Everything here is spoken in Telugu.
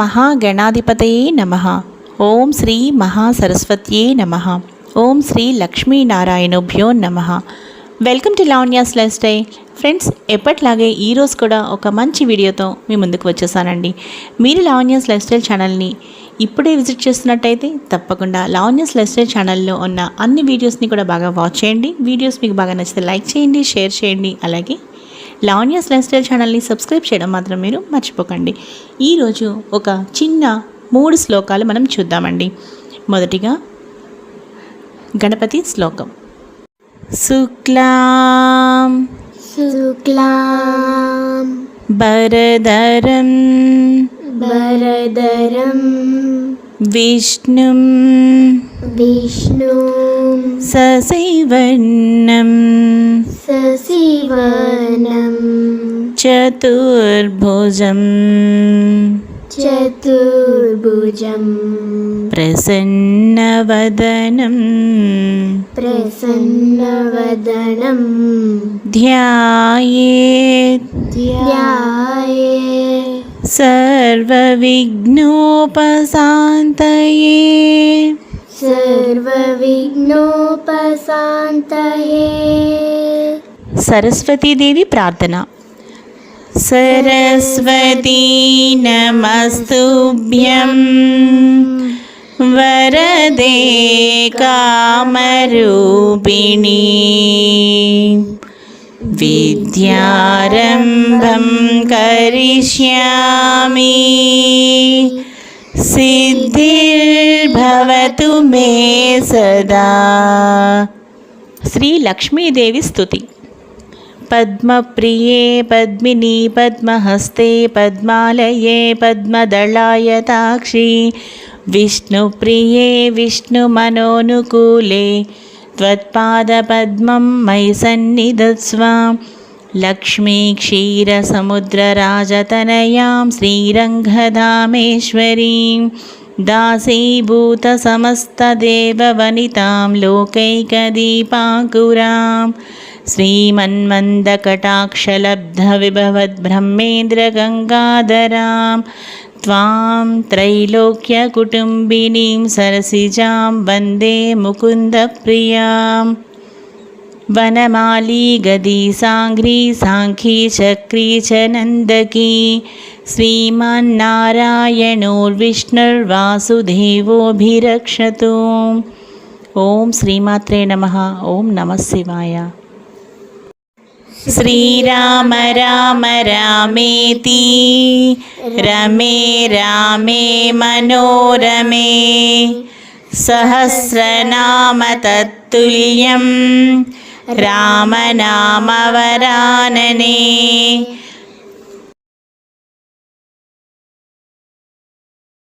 మహాగణాధిపతయే నమ. ఓం శ్రీ మహాసరస్వత్యే నమ. ఓం శ్రీ లక్ష్మీనారాయణభ్యో నమ. Welcome to Lavanya's life style. Friends ఎప్పట్లాగే ఈరోజు కూడా ఒక మంచి వీడియోతో మీ ముందుకు వచ్చేసానండి. మీరు లావణ్యాస్ లైఫ్ స్టైల్ ఛానల్ని ఇప్పుడే విజిట్ చేస్తున్నట్టయితే తప్పకుండా లావణ్యాస్ లైఫ్ స్టైల్ ఛానల్లో ఉన్న అన్ని వీడియోస్ని కూడా బాగా వాచ్ చేయండి. వీడియోస్ మీకు బాగా నచ్చితే లైక్ చేయండి షేర్ చేయండి అలాగే లావణ్యాస్ లైఫ్ స్టైల్ ఛానల్ని సబ్స్క్రైబ్ చేయడం మాత్రం మీరు మర్చిపోకండి. ఈరోజు ఒక చిన్న మూడు శ్లోకాలు మనం చూద్దామండి. మొదటిగా గణపతి శ్లోకం. శుక్లాం శుక్లాం భరధరం వరదరం विष्णुं विष्णु सशिवन्नं सशिवनं चतुर्भुजम्। चतुर्भुजम्। प्रसन्नवदनं प्रसन्नवदनं ध्याये ध्याये सर्वविघ्नोपशान्तये। सर्वविघ्नोपशान्तये। सरस्वतीदेवी प्रार्थना। सरस्वती नमस्तुभ्यं वरदे कामरूपिणी। విద్యారంభం కరిష్యామి సిద్ధిర్భవతు మే సదా శ్రీ లక్ష్మీదేవి స్తుతి పద్మప్రియే పద్మిని పద్మహస్తే పద్మాలయే పద్మదళాయతాక్షి విష్ణుప్రియే విష్ణుమనోనుకూలే त्वत्पादपद्मं मयि सन्निधत्स्व। लक्ष्मी क्षीरसमुद्रराजतनयां श्रीरङ्गधामेश्वरीं। दासीभूतसमस्तदेववनितां लोकैकदीपाङ्कुरां। श्रीमन्मन्दकटाक्षलब्धविभवद्ब्रह्मेन्द्रगङ्गाधरां त्वां त्रैलोक्यकुटुम्बिनीं सरसिजां वन्दे मुकुन्दप्रियां वनमाली गदी साङ्घ्री साङ्खी चक्री च नन्दकी श्रीमन्नारायणोर्विष्णुर्वासुदेवोऽभिरक्षतु ॐ श्रीमात्रे नमः ॐ नमः शिवाय ശ്രീരാമ രാമ രാമേതി രമേ രാമേ മനോരമേ. സഹസ്രനാമ തത്തുല്യം. രാമനാമവരാനനേ